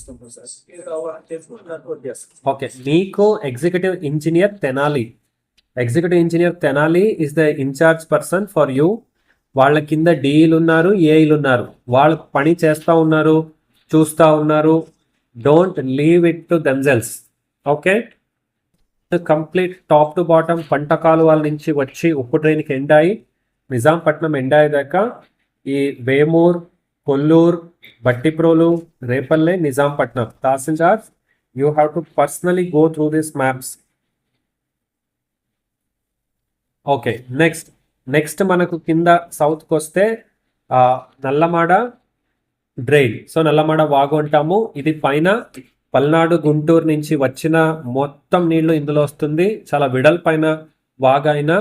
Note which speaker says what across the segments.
Speaker 1: Sir.
Speaker 2: Okay మీకు executive engineer Tenali. Executive engineer Tenali is the in-charge person for you వాళ్ళ కింద డీఈలు ఉన్నారు ఏఈలు ఉన్నారు. వాళ్ళు పని చేస్తూ ఉన్నారు చూస్తూ ఉన్నారు. Don't leave it to themselves okay complete top to bottom పంట కాలువల నుంచి వచ్చి ఉప్పు ట్రైన్కి ఎండ్ అయ్యి నిజాంపట్నం ఎండ్ అయ్యేదాకా ఈ Vemur Kolluru Bhattiprolu Repalle Nizampatnam. Tahsildar you have to personally go through this maps okay next next మనకు కింద సౌత్కి వస్తే నల్లమాడ డ్రైన్. సో నల్లమాడ వాగు అంటాము. ఇది పైన పల్నాడు గుంటూరు నుంచి వచ్చిన మొత్తం నీళ్ళు ఇందులో వస్తుంది. చాలా వెడల్పైన వాగైనా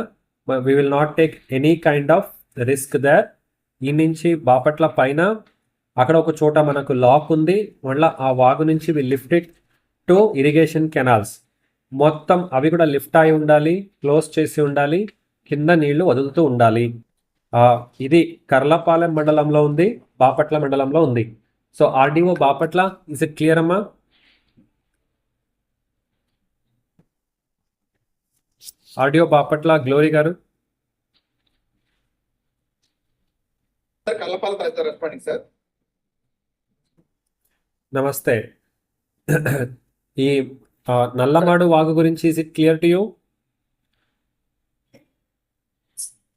Speaker 2: we will not take any kind of risk there ఈ నుంచి బాపట్ల పైన అక్కడ ఒక చోట మనకు లాక్ ఉంది. మళ్ళీ ఆ వాగు నుంచి we lift it to irrigation canals మొత్తం అవి కూడా లిఫ్ట్ అయి ఉండాలి క్లోజ్ చేసి ఉండాలి కింద నీళ్ళు వదులుతూ ఉండాలి. ఇది కర్లపాలెం మండలంలో ఉంది బాపట్ల మండలంలో ఉంది. So RDO Bapatla is it clear అమ్మా? ఆడియో బాపట్ల గ్లోరీ గారు.
Speaker 3: Sir Kallapala tahsildar responding sir.
Speaker 2: నమస్తే. ఈ నల్లమాడు వాగు గురించి is it clear to you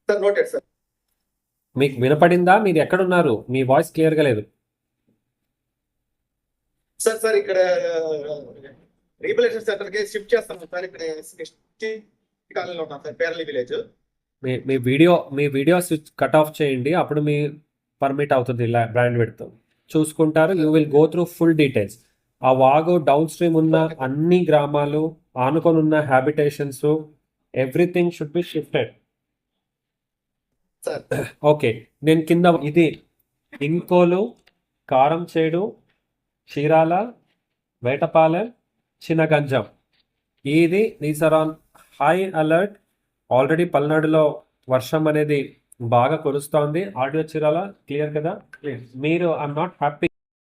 Speaker 3: sir noted sir.
Speaker 2: మీకు వినపడిందా? మీరు ఎక్కడున్నారు? మీ వాయిస్ క్లియర్గా లేదు.
Speaker 3: సార్ సార్ ఇక్కడ రీబిలేషన్ సెంటర్కి షిఫ్ట్ చేస్తాం సార్. ఇక్కడ కాలనీలో ఉన్నాం సార్ పేరలి విలేజ్.
Speaker 2: మీ మీ వీడియో మీ వీడియో స్విచ్ కట్ ఆఫ్ చేయండి. అప్పుడు మీ పర్మిట్ అవుతుంది ఇలా బ్రాండ్ పెడతాం చూసుకుంటారు you will go through full details ఆ వాగు డౌన్ స్ట్రీమ్ ఉన్న అన్ని గ్రామాలు ఆనుకొని ఉన్న habitations everything should be shifted okay నేను కింద ఇది ఇంకోలు కారంచేడు చీరాల వేటపాలెం చిన్నగంజం ఇది these are on high alert already పల్నాడులో వర్షం అనేది బాగా కురుస్తోంది. ఆడియో చీరాల క్లియర్ కదా? మీరు ఐఎమ్ నాట్ హ్యాపీ